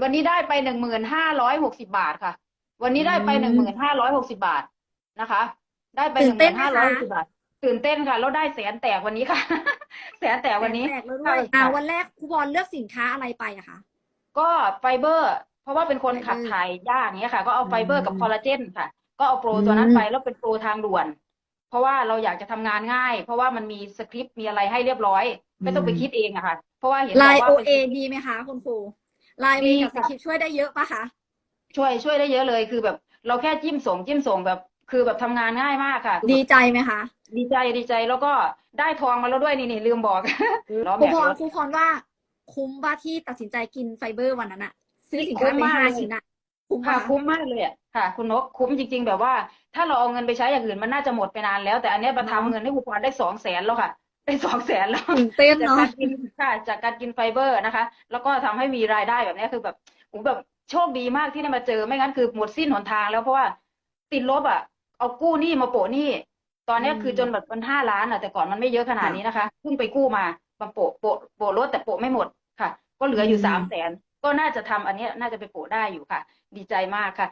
วันนี้ได้ไปหนึ่งหมื่นห้าร้อยหกสิบาทค่ะ วันนี้ได้ไปหนึ่งหมื่นห้าร้อยหกสิบาทนะคะ ได้ไปหตื่นึ่นงหเต้มื่นนไหมห้าร้อยคะหกสิบาท ตื่นเต้นค่ะ แล้วได้แสนแตกวันนี้ค่ะ แสนแตกวันนี้แตกแล้วด้ใช่วยค่ะอ่าวันแรกครูบอลเลือกสินค้าอะไรไปอะคะก็ไฟเบอร์ เพราะว่าเป็นคนไฟเบอร์ขับถ่ายยากอย่างเงี้ยค่ะ ก็เอาไฟเบอร์กับอืมคอลลาเจนค่ะ ก็เอาโปรตัวนั้นอืมไปแล้วเป็นโปรทางด่วน เพราะว่าเราอยากจะทำงานง่าย เพราะว่ามันมีสคริปต์มีอะไรให้เรียบร้อย ไม่ต้องไปคิดเองอะค่ะ เพราะว่าเห็นบไลอกน์ว่าโอเป็นเอดีไหมคะคุณครู ไลน์ดีเอกับสค่ะคริปต์ช่วยได้เยอะปะคะ ช่วยช่วยได้เยอะเลยคือแบบ เราแค่จิ้มส่งจิ้มส่งแบบ คือแบบทำงานง่ายมากค่ะ ดีใจไหมคะดีใจดีใจแล้วก็ได้ทองมาแล้วด้วยนี่นี่ลืมบอก ล้อครูแม็กพรรถครูพรว่า คุ้มป่ะที่ตัดสินใจกินไฟเบอร์วันนั้นอะซื้อสินค้าคุ้มไปมาก ห้าเลยชิ้นอะคุ้มค่ะปะคุ้มมากเลยอะค่ะ คุณนกคุ้มจริง ๆ แบบว่า ถ้าเราเอาเงินไปใช้อย่างอื่นมันน่าจะหมดไปนานแล้ว แต่อันเนี้ยประทำเงินให้ครูพรได้สองแสนแล้วค่ะ ได้สองแสนแล้วตื่นเต้นจากเนาะการกินค่ะจากการกินไฟเบอร์นะคะ แล้วก็ทำให้มีรายได้แบบเนี้ยคือแบบโอ้แบบโชคดีมากที่ได้มาเจอไม่งั้นคือหมดสิ้นหนทางแล้วเพราะว่าติดลบอะ เอากู้หนี้มาโปะหนี้ ตอนเนี้ยคือจนแบบมันห้าล้านอะแต่ก่อนมันไม่เยอะขนาดนี้นะคะเพิ่งไปกู้มามาโปะโปะโปะรถแต่โปะไม่หมดค่ะ ก็เหลืออยู่สามแสนก็น่าจะทำอันเนี้ยน่าจะไปโปะได้อยู่ค่ะ ดีใจมากค่ะ